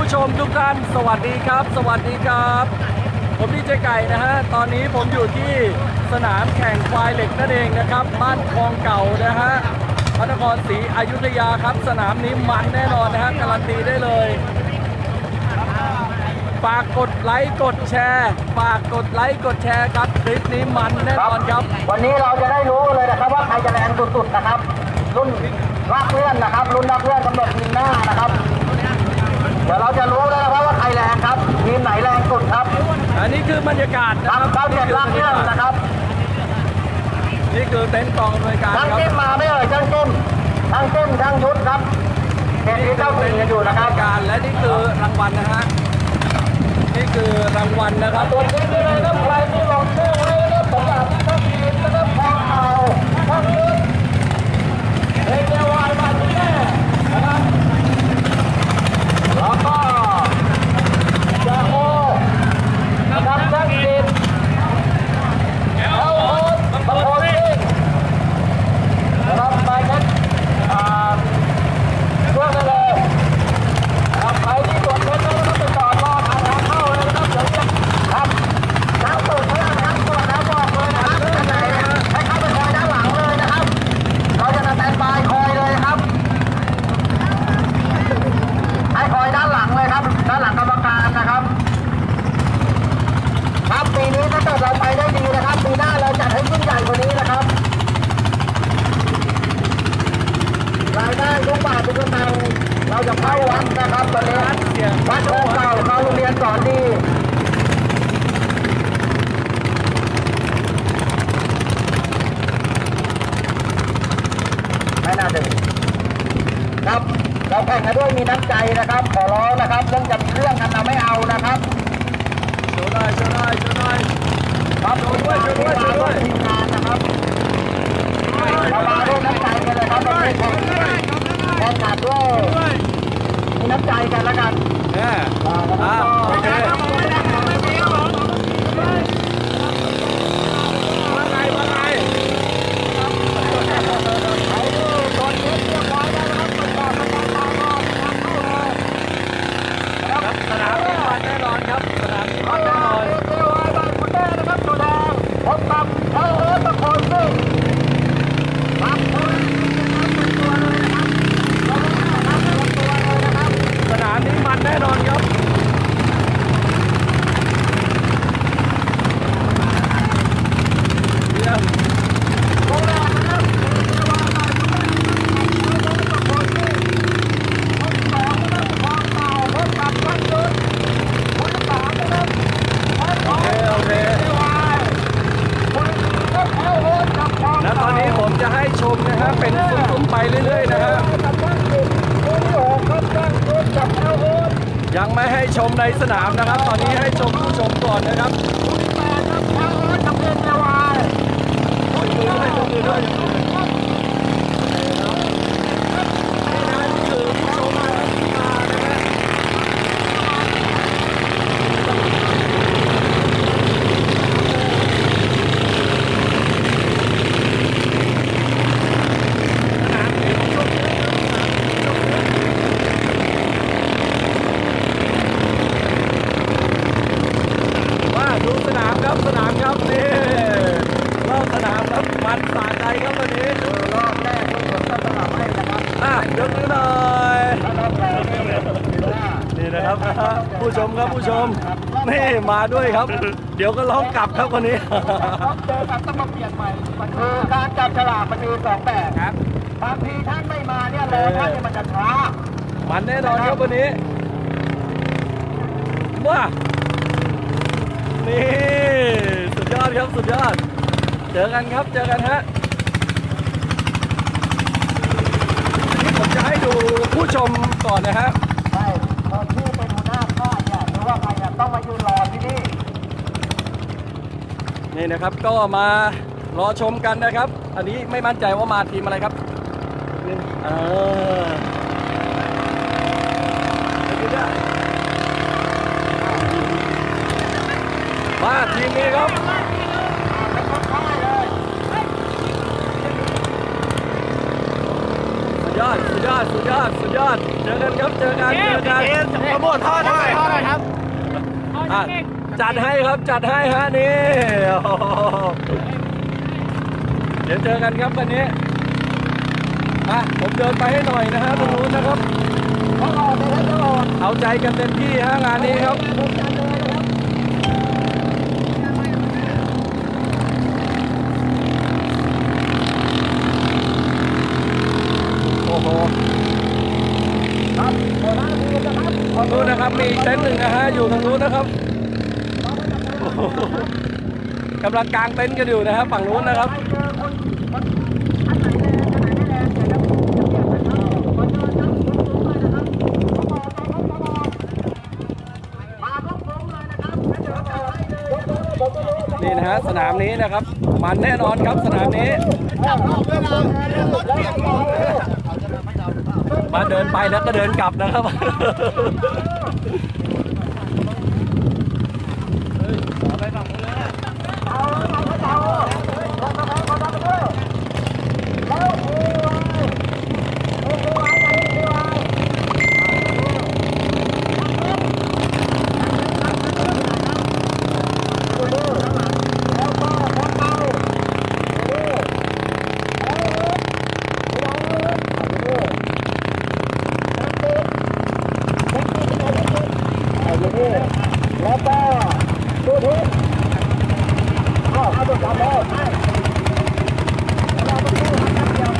ผู้ชมทุกท่านสวัสดีครับ สวัสดีครับ ผมดีเจไก่นะฮะตอนนี้ผมอยู่ที่สนามแข่งควายเหล็กนั่นเองนะครับ บ้านคลองเก่านะฮะพระนครศรีอยุธยาครับ สนามนี้มันแน่นอนนะฮะการันตีได้เลยฝากกดไลค์กดแชร์ฝากกดไลค์กดแชร์ครับคลิปนี้มันแน่นอนครับ วันนี้เราจะได้รู้เลยนะครับว่าใครจะแรงสุดๆนะครับ รุ่นลากเพื่อนนะครับ รุ่นลากเพื่อนกำหนดทีมหน้านะครับ ดี๋ยวเราจะรู้แล้วนะครับว่าใครแรงครับทีมไหนแรงสุดครับอันนี้คือบรรยากาศนะคครัรับบเก้าเจ็ดลากเพื่อนนะครับนี่คือเต็นท์กองอำนวยการช่างครับจิ้มมาไม่เอ่ยช่างจิ้มช่างจิ้มช่างยุทธครับเห็นที่เจ้าสิ่งกันอยู่นะครับ การและนี่คือรางวัลนะฮะนี่คือรางวัลนะครับ ตัวจริงเลยนะครับใครที่ลงชื่อไว้นะครับผมอยากที่ต้องทีมนะครับพอเอาช่างยุทธเอเจวายมาที่แน่นะครับ แล้วก็จาโอนะครับช่างจิตแล้วโอ๊ตบังโอนซิ่งนะครับไปกันอ่าช่วงนั้นเลย ครับใครที่ตรวจเช็คแล้วก็ไปจอดรอทางเข้าเลยนะครับเดี๋ยวจะครับน้ำตรวจเพื่อนนะครับตรวจแล้วบอกเลยนะครับท่านไหนให้เข้าไปคอยด้านหลังเลยนะครับ เราจะสแตนบายคอยเลยครับ ให้คอยด้านหลังเลยครับ ด้านหลังกรรมการนะครับ ครับปีนี้ถ้าเกิดเราไปได้ดีนะครับ ปีหน้าเราจัดให้ยิ่งใหญ่กว่านี้นะครับ รายได้ ทุกบาเราจะเข้าวัดนะครับตอนนี้วัดโองเก่าเข้าโรงเรียนสอนดีไม่น่าดึงครับเราแข่งกันด้วยมีน้ำใจนะครับ ขอร้องนะครับเรื่องจะมีเรื่องกันเราไม่เอานะครับช่วยหน่อยช่วยหน่อยช่วยหน่อยครับช่วยด้วยช่วยด้วยช่วยด้วยทีมงานนะครับเรามาด้วยน้ำใจกันเลยครับวันนี้แข่ง แข่งขันด้วยมีน้ำใจกันแล้วกันแน่อ้าวโอเคว่าไงว่าไงครับสนามนี้มันแน่นอนครับ สนามนี้มันแน่นอน สนามนี้มันแน่นอนครับ เยี่ยมโอเค โอเค แล้วตอนนี้ผมจะให้ชมนะฮะเป็นซุ้มๆไปเรื่อยๆนะฮะ ยังไม่ให้ชมในสนามนะครับ ตอนนี้ให้ชม ผู้ชมก่อนนะครับยกมือด้วยยกมือด้วยยกมือด้วยนี่คือผู้ชมนะครับที่มานะฮะสนามนี้ผู้ชมเยอะครับสนามนี้ผู้ชมเยอะ ว่าดูสนามครับ สนามครับนี่รอบสนามครับมันสาใจครับวันนี้รอะยกมือหน่อยนี่นะครับผู้ชมครับผู้ชมนี่มาด้วยครับ เดี๋ยวก็ร้องกลับครับวันนี้เจอกันต้องมาเปลี่ยนใหม่มันคือการจับฉลากมันมีสองแบบครับบางทีท่านไม่มาเนี่ยรอท่านเนี่ยมันจะช้ามันแน่นอนครับวันนี้ว้านี่ สุดยอดครับ สุดยอด เจอกันครับ เจอกันฮะนี่ผมจะให้ดูผู้ชมก่อนนะฮะใช่ตอนที่เป็นหัวหน้าค่ายเนี่ยหรือว่าใครเนี่ยต้องมายืนรอที่นี่ นี่นะครับ ก็มารอชมกันนะครับ อันนี้ไม่มั่นใจว่ามาทีมอะไรครับนี่เออเดี๋ยวๆ มาทีมนี้ครับเป็นคนค่ายเลยสุดยอดสุดยอดดสุดยอดสุดยอดเจอกันครับเจอกันเจอกันโปรโมทท่อหน่อยท่อหน่อยครับอะจัดให้ครับจัดให้ฮะนี่โอ้โหเดี๋ยวเจอกันครับวันนี้อะผมเดินไปให้หน่อยนะฮะตรงนู้นนะครับต้องออกเลยครับต้องออกเอาใจกันเต็มที่ฮะงานนี้ครับ ผมจัดเลยนะครับ โอ้โห ครับ ทางโทษนนะครับมีเต็นท์หนึ่งนะฮะอยู่ทางนู้นนะครับกำลังกางเต็นท์กันอยู่นะครับฝั่งนู้นนะครับนี่นะฮะสนามนี้นะครับ มันแน่นอนครับสนามนี้ มามนี้นะครับมันแน่นอนครับสนามนี้มาเดินไปแล้วก็เดินกลับนะครับ แล้วก็ดูทีอ้าวเอาตัวจับแล้วให้เราต้องดูครับเดียว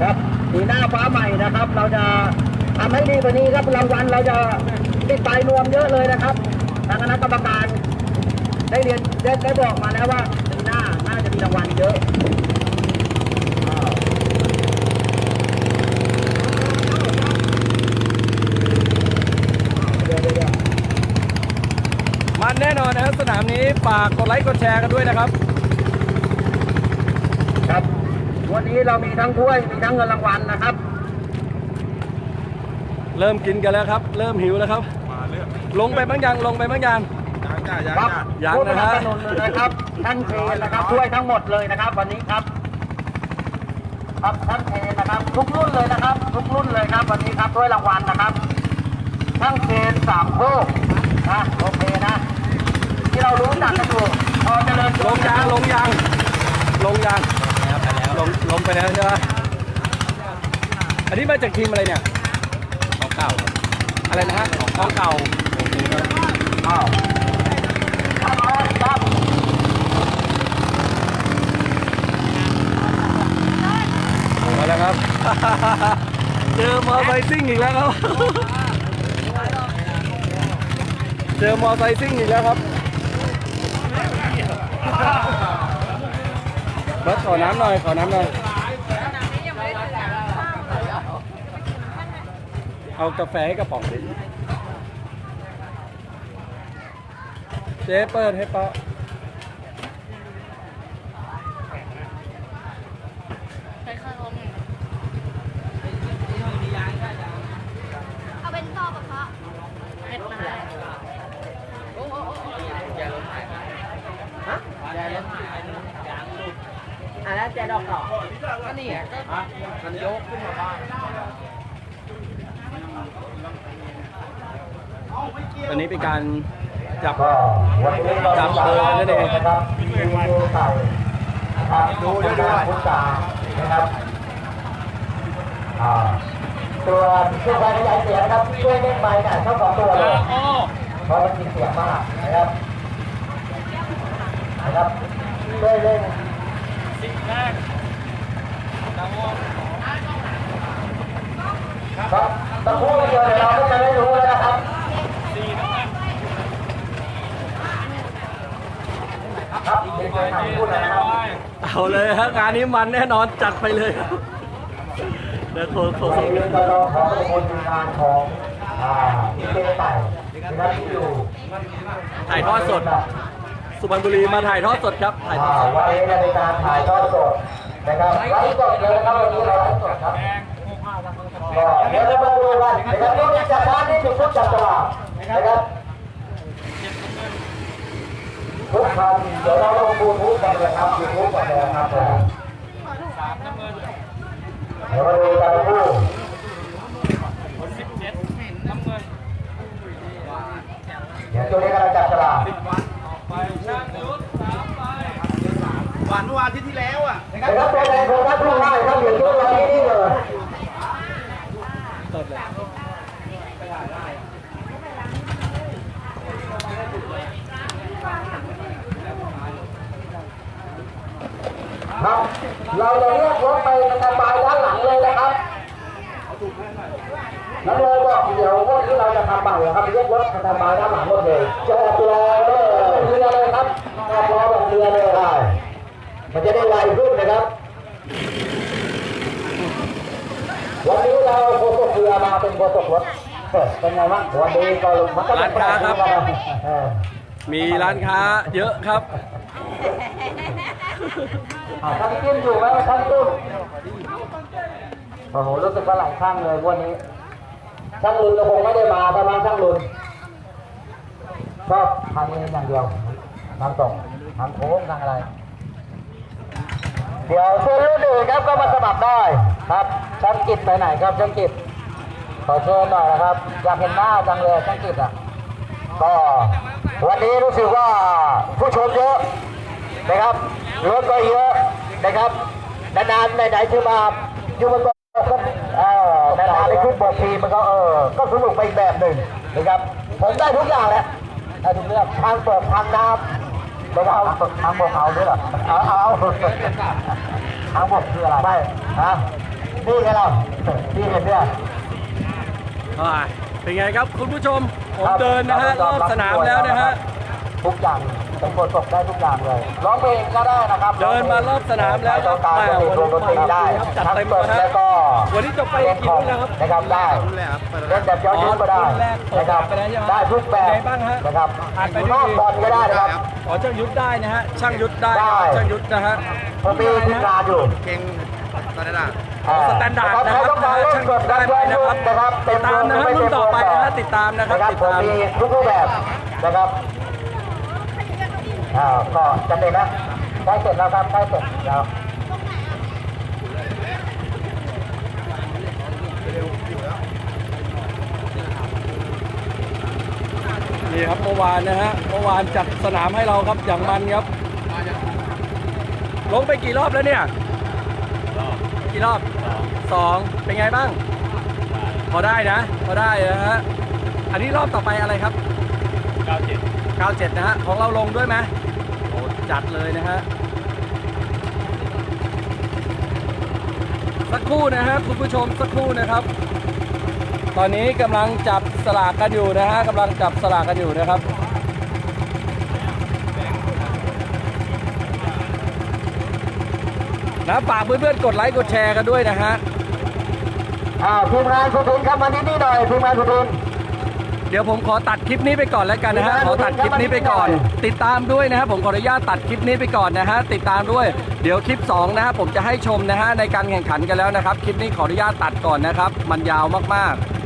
ครับสีหน้าฟ้าใหม่นะครับ เราจะทำให้ดีกว่านี้ครับรางวัล เราจะติดไปรวมเยอะเลยนะครับ ทางคณะกรรมการได้เรียนได้ได้บอกมาแล้วว่าปีหน้าน่าจะมีรางวัลเยอะอ้าวเดี๋ยวเดี๋ยวเดี๋ยวมันแน่นอนนะครับสนามนี้ฝากกดไลค์กดแชร์กันด้วยนะครับ ครับ วันนี้เรามีทั้งถ้วยมีทั้งเงินรางวัลนะครับ เริ่มกินกันแล้วครับ เริ่มหิวแล้วครับลงไปบ้างยังลงไปบ้างยังครับยังผู้สนะนัฮะบสนุนเลยนะครับท่านเทนนะครับช่วยทั้งหมดเลยนะครับ วันนี้ครับ ครับท่านเทนนะครับ ทุกรุ่นเลยนะครับ ทุกรุ่นเลยครับวันนี้ครับด้วยรางวัลนะครับทั้งเทนสามโคกนะโอเคนะ ที่เรารู้จักกันอยู่พอเจริญลงยางลงยางลงยางลงลงไปแล้วใช่ไหมอันนี้มาจากทีมอะไรเนี่ย ของเก่า อะไรนะฮะของเก่าอ้าวครับครับมาแล้วครับ เจอมอไซค์ซิ่งอีกแล้วครับ เจอมอไซค์ซิ่งอีกแล้วครับรถขอน้ำหน่อย ขอน้ำหน่อย เอากาแฟให้กระป๋องดิเจ๊เปิดให้ป๊าเอาเป็นต่อกับเพาะเม็ดมา อะแล้วแจดอกต่อก็นี่อะก็มันยกขึ้นมาบ้าง ตอนนี้เป็นการจับก็วันนี้เราจับเบอร์นั่นเองนะครับมีดูไก่นะครับดูด้วยด้วยพุทธานะครับอ่าตัวเครื่องไฟขยายเสียงนะครับช่วยเล่นไมค์หน่อยทั้งสองตัวเลยเพราะมันมีเสียงมากนะครับนะครับช่วยเล่นครับตะพูดเดียวเดี๋ยวเราก็จะได้รู้แล้วนะครับ ครับเดี๋ยวจะถามพูดเลยนะครับเอาเลยฮะงานนี้มันแน่นอนจัดไปเลยเดี๋ยวโคโควันนี้ก็ต้องขอขอบคุณงานของอ่าพี่เจไต่นะครับที่อยู่ถ่ายทอดสด สุพรรณบุรีมาถ่ายทอดสดครับถ่ายทอดสดวันนี้ในการถ่ายทอดสดนะครับไลฟ์สดเลยนะครับวันนี้เราไลฟ์สดครับก็เดี๋ยวเรามาดูกันนะครับนี่เป็นจัดร้านนี่เป็นชุดจัดตลาดนะครับ ทุกคันเดี๋ยวเราลงบูทูธกันเลยครับยูทูบกันเลยนะครับผมเดี๋ยวมาดูกันคู่เดี๋ยวช่วงนี้กำลังจับฉลาก หวานเมื่อวานอาที่ที่แล้วอะ นะครับตัวแทนของท่านผู้ให้ครับอยู่ช่วงเราที่นี่เลย สดเลย ครับ เราจะเรียกรถไปสแตนบายด้านหลังเลยนะครับแล้วเลยบอกเดี๋ยววันนี้เราจะทำใหม่ครับเรียกรถสแตนบายด้านหลังหมดเลยจอดรอเลยเรือเลยครับจอดรอแบบเรือเลยได้มันจะได้ไวขึ้นนะครับวันนี้เราโคตกเรือมาเป็นโคตกรถเออเป็นไงบ้างวันนี้ก็มันก็เป็นร้านค้าครับเออมีร้านค้าเยอะครับอ่า ท่านกิ้มอยู่ไหมท่านกิ้มโอ้โหรู้สึกว่าหลายข้างเลยวันนี้ช่างลุนเราคงไม่ได้มาประมาณช่างลุนชอบทางนี้อย่างเดียวทางตรงทางโค้งทางอะไร เดี๋ยวส่วนรุ่นอื่นครับก็มาสมัครได้ครับช่างกิจไปไหนครับช่างกิจขอเชิญหน่อยนะครับอยากเห็นหน้าจังเลยช่างกิจอะก็วันนี้รู้สึกว่าผู้ชมเยอะนะครับ รถก็เยอะนะครับนานๆไหนๆคือมาอยู่บนบกก็เออนานๆได้ขึ้นบกทีมันก็เออก็สนุกไปอีกแบบหนึ่งนะครับผมได้ทุกอย่างแหละได้ทุกเรื่องทางเปิดทางน้ำไม่ได้เอาทางบกเอาด้วยเหรอเอาเอาทางบกคืออะไรไม่ฮะนี่ไงเรานี่เห็นเนี่ยอ่าเป็นไงครับคุณผู้ชมผมเดินนะฮะรอบสนามแล้วนะฮะทุกอย่าง เป็นคนตกได้ทุกอย่างเลยร้องเพลงก็ได้นะครับเดินมารอบสนามแล้วครับการแต่ดนตรีวันวงดนตรีนี้ได้จัดทั้งเต็มเปิดนะฮะแล้วก็วันนี้จบไปกี่รุ่นแล้วครับนะครับได้รุ่นแรกครับเล่นแบบย้อนยุคก็ได้อ๋อรุ่นแรกเปิดนะครับไปแล้วใช่ไหมได้ทุกแบบเป็นไงบ้างฮะนะครับผ่านไปอยู่ด้วยนอกดีบอลก็ได้นะครับอ๋อช่างยุทธได้นะฮะช่างยุทธได้ได้ช่างยุทธนะฮะผมมีทีมงานอยู่เก่งตอนนั้นอะอ่าสแตนดาร์ดถ้านะใคครรับต้องการเล่นช่างกยุทดธได้ได้ไปย้อนนะยุครัคบนะครับติดตามนะฮะรุ่นต่อไปนะฮะติดตามนะครับนะครับติดผมตามมีทุกรูปแบบนะครับ อ่าก็จำเป็นนะใกล้เสร็จแล้วครับใกล้เสร็จแล้วนี่ครับเมื่อวานนะฮะเมื่อวานจัดสนามให้เราครับอย่างมันครับ ลงไปกี่รอบแล้วเนี่ย กี่รอบสองเป็นไงบ้าง พอได้นะพอได้นะฮะอันนี้รอบต่อไปอะไรครับ 97 97 นะฮะของเราลงด้วยไหมโอ้ จัดเลยนะฮะสักครู่นะฮะคุณผู้ชมสักครู่นะครับ ตอนนี้กำลังจับสลากกันอยู่นะฮะกำลังจับสลากกันอยู่นะครับนะฝากเพื่อนๆกดไลค์กดแชร์กันด้วยนะฮะอ่าทีมงานสุทินครับมาที่นี่หน่อยทีมงานสุทิน เดี๋ยวผมขอตัดคลิปนี้ไปก่อนแล้วกันนะฮะขอตัดคลิปนี้ไปก่อน ติดตามด้วยนะฮะผมขออนุญาตตัดคลิปนี้ไปก่อนนะฮะติดตามด้วย เดี๋ยวคลิป2นะฮะผมจะให้ชมนะฮะในการแข่งขันกันแล้วนะครับ คลิปนี้ขออนุญาตตัดก่อนนะครับ มันยาวมากๆ